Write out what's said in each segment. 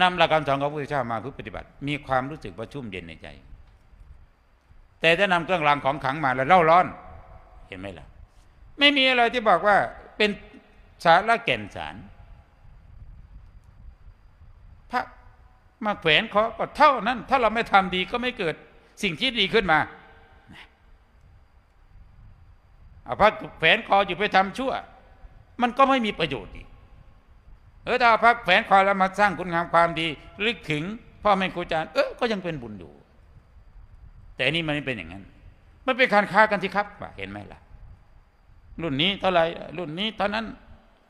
นำหลักคำสอนของพระพุทธเจ้ามาพึ่ปฏิบัติ มีความรู้สึกว่าชุ่มเย็นในใจ แต่ถ้านำเครื่องรางของขลังมาแล้วเล่าร้อน เห็นไหมล่ะ ไม่มีอะไรที่บอกว่าเป็นสาระแก่นสาร พระมาแขวนคอก็เท่านั้น ถ้าเราไม่ทำดีก็ไม่เกิดสิ่งที่ดีขึ้นมาเอาพระแขวนคออยู่ไปทำชั่ว มันก็ไม่มีประโยชน์อีก เออถ้าพระแขวนคอแล้วมาสร้างคุณงามความดีลึกถึงพ่อแม่ครูอาจารย์เออก็ยังเป็นบุญอยู่ แต่อันนี่มันไม่เป็นอย่างนั้น มันเป็นการค้ากันที่ครับเห็นไหมล่ะ รุ่นนี้เท่าไหร่รุ่นนี้เท่านั้น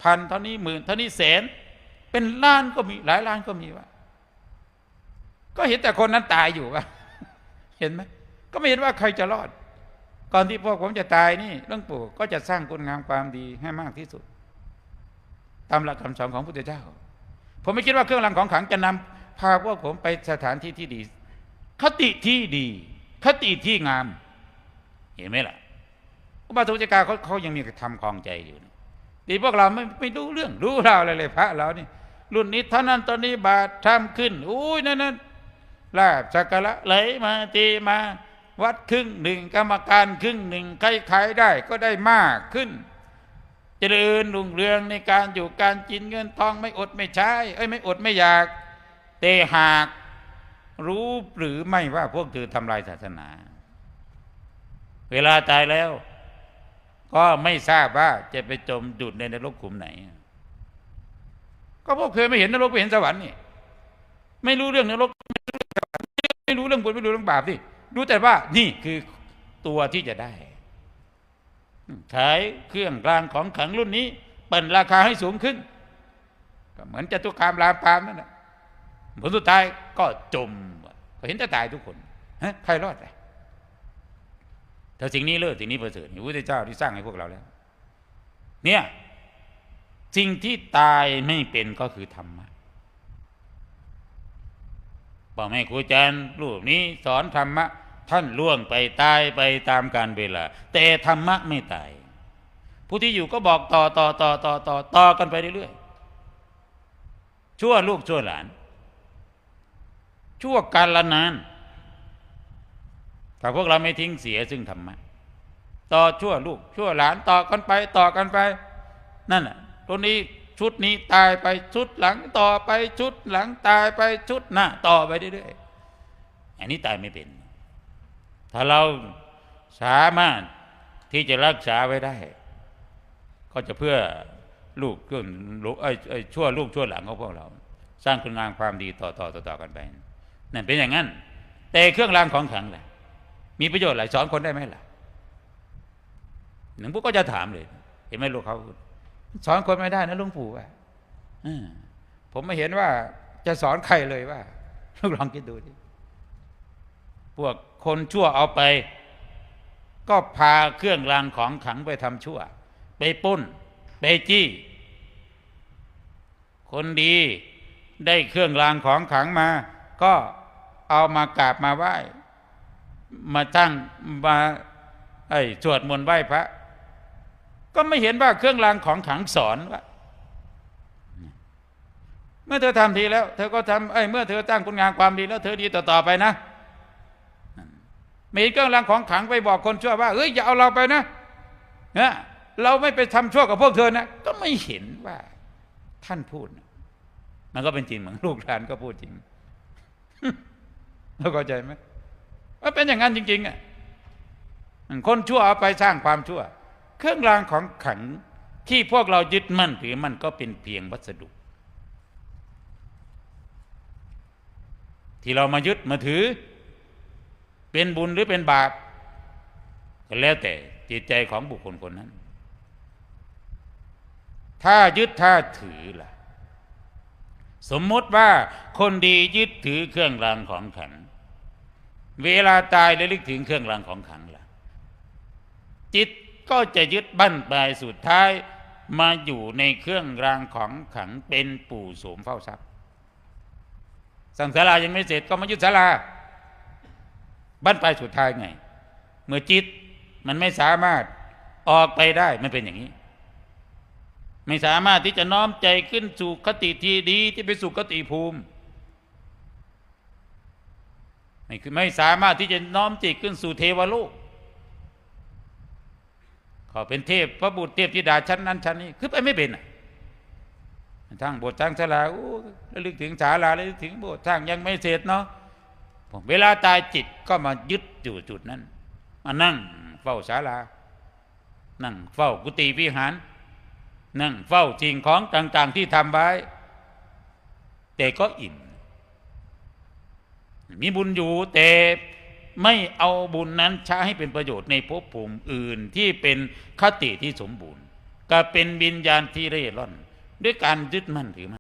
พันเท่านี้หมื่นเท่านี้แสน เป็นล้านก็มีหลายล้านก็มีว่าก็เห็นแต่คนนั้นตายอยู่ว่าเห็นไหมก็ไม่เห็นว่าใครจะรอด ก่อนที่พวกผมจะตายนี่หลวงปู่ก็จะสร้างคุณงามความดีให้มากที่สุด ตามหลักคำสอนของพระพุทธเจ้า ผมไม่คิดว่าเครื่องรางของขลังจะนำพาพวกผมไปสถานที่ที่ดี คติที่ดี คติที่งาม เห็นไหมล่ะอุบาสกจิกาเขาเขายังมีทำคลองใจอยู่ดีพวกเราไม่ไม่รู้เรื่องรู้ราวอะไรเลยพระเรานี่รุ่นนี้เท่านั้นตอนนี้บาททำขึ้นอุ้ยนั่นนั่นลาบสักการะไหลมาตีมา วัดครึ่งหนึ่งกรรมการครึ่งหนึ่งใครขายได้ก็ได้มากขึ้น เจริญรุ่งเรืองในการอยู่การกินเงินทองไม่อดไม่ใช้เอ้ยไม่อดไม่อยาก เตหาก รู้หรือไม่ว่าพวกเธอทำลายศาสนา เวลาตายแล้ว ก็ไม่ทราบว่าจะไปจมดุดในนรกขุมไหน ก็พวกเคยไม่เห็นนรกไม่เห็นสวรรค์นี่ไม่รู้เรื่องนรกไม่รู้เรื่องบุญไม่รู้เรื่องบาปสิรู้แต่ว่านี่คือตัวที่จะได้ ขายเครื่องรางของขลังรุ่นนี้ เปิดราคาให้สูงขึ้น ก็เหมือนจตุคามรามปามนั่นแหละผลสุดท้ายก็จมก็เห็นจะตายทุกคนฮะใครรอดเลยถ้าสิ่งนี้เลิศสิ่งนี้ประเสริฐพระพุทธเจ้าที่สร้างให้พวกเราแล้ว เนี่ยสิ่งที่ตายไม่เป็นก็คือธรรมะบอกให้ครูอาจารย์รูปนี้สอนธรรมะ ท่านล่วงไปตายไปตามการเวลา แต่ธรรมะไม่ตาย ผู้ที่อยู่ก็บอกต่อต่อต่อต่อต่อต่อกันไปเรื่อยๆชั่วลูกชั่วหลาน ชั่วการละนานถ้าพวกเราไม่ทิ้งเสียซึ่งธรรมะต่อชั่วลูก ชั่วหลานต่อกันไปต่อกันไป นั่นแหะตัวนี้ชุดนี้ตายไปชุดหลังต่อไปชุดหลังตายไปชุดหน้าต่อไปเรื่อยๆอันนี้ตายไม่เป็น ถ้าเราสามารถที่จะรักษาไว้ได้ ก็จะเพื่อลูกเพื่อลูกไอ้ไอ้ชั่วลูกชั่วหลังของพวกเรา สร้างคุณงามความดีต่อต่อต่อต่อกันไปนั่นเป็นอย่างนั้น แต่เครื่องรางของขลังแหละมีประโยชน์หลายสอนคนได้ไหมล่ะหนึ่งพวกก็จะถามเลย เห็นไหมลูกเขาสอนคนไม่ได้นะลุงปู่ว่าผมไม่เห็นว่าจะสอนใครเลยว่าลูกลองคิดดูดิ พวกคนชั่วเอาไป ก็พาเครื่องรางของขังไปทำชั่ว ไปปุ้น ไปจี้ คนดีได้เครื่องรางของขังมา ก็เอามากราบมาไหว้ มาตั้งมาไอ้สวดมนต์ไหว้พระ ก็ไม่เห็นว่าเครื่องรางของขังสอนว่าเมื่อเธอทำทีแล้ว เธอก็ทำไอ้เมื่อเธอตั้งคุณงามความดีแล้ว เธอดีต่อๆไปนะ มีเครื่องรางของขลังไปบอกคนชั่วว่าเอ้ยอย่าเอาเราไปนะนะเราไม่ไปทำชั่วกับพวกเธอนะก็ไม่เห็นว่าท่านพูด มันก็เป็นจริงเหมือนลูกหลานก็พูดจริงเราเข้าใจไหมว่าเป็นอย่างนั้นจริง ๆอะคนชั่วเอาไปสร้างความชั่ว เครื่องรางของขลังที่พวกเรายึดมั่นถือมันก็เป็นเพียงวัสดุ ที่เรามายึดมาถือ เป็นบุญหรือเป็นบาปก็แล้วแต่จิตใจของบุคคลคนนั้น ถ้ายึดถ้าถือล่ะ สมมติว่าคนดียึดถือเครื่องรางของขังเวลาตายแล้วลึกถึงเครื่องรางของขังล่ะ จิตก็จะยึดบั้นปลายสุดท้ายมาอยู่ในเครื่องรางของขังเป็นปู่โสมเฝ้าทรัพย์ สังศาลายังไม่เสร็จก็มายึดศาลา บั้นปลายสุดท้ายไง เมื่อจิตมันไม่สามารถออกไปได้มันเป็นอย่างนี้ ไม่สามารถที่จะน้อมใจขึ้นสู่คติที่ดีที่ไปสู่คติภูมิไม่คือไม่สามารถที่จะน้อมจิตขึ้นสู่เทวโลกเขาเป็นเทพพระบุตรเทพธิดาชั้นนั้นชั้นนี้คือไปไม่เป็นอะทั้งโบสถ์ทั้งศาลาโอ้ระลึกถึงศาลาระลึกถึงโบสถ์ทั้งยังไม่เสร็จเนาะ เวลาตายจิตก็มายึดอยู่จุดนั้น มานั่งเฝ้าศาลา นั่งเฝ้ากุฏิวิหาร นั่งเฝ้าสิ่งของต่างๆที่ทำไว้ แต่ก็อิ่ม มีบุญอยู่แต่ไม่เอาบุญนั้นใช้ให้เป็นประโยชน์ในภพภูมิอื่นที่เป็นคติที่สมบูรณ์ ก็เป็นวิญญาณที่เร่ร่อน ด้วยการยึดมั่นถือมั่น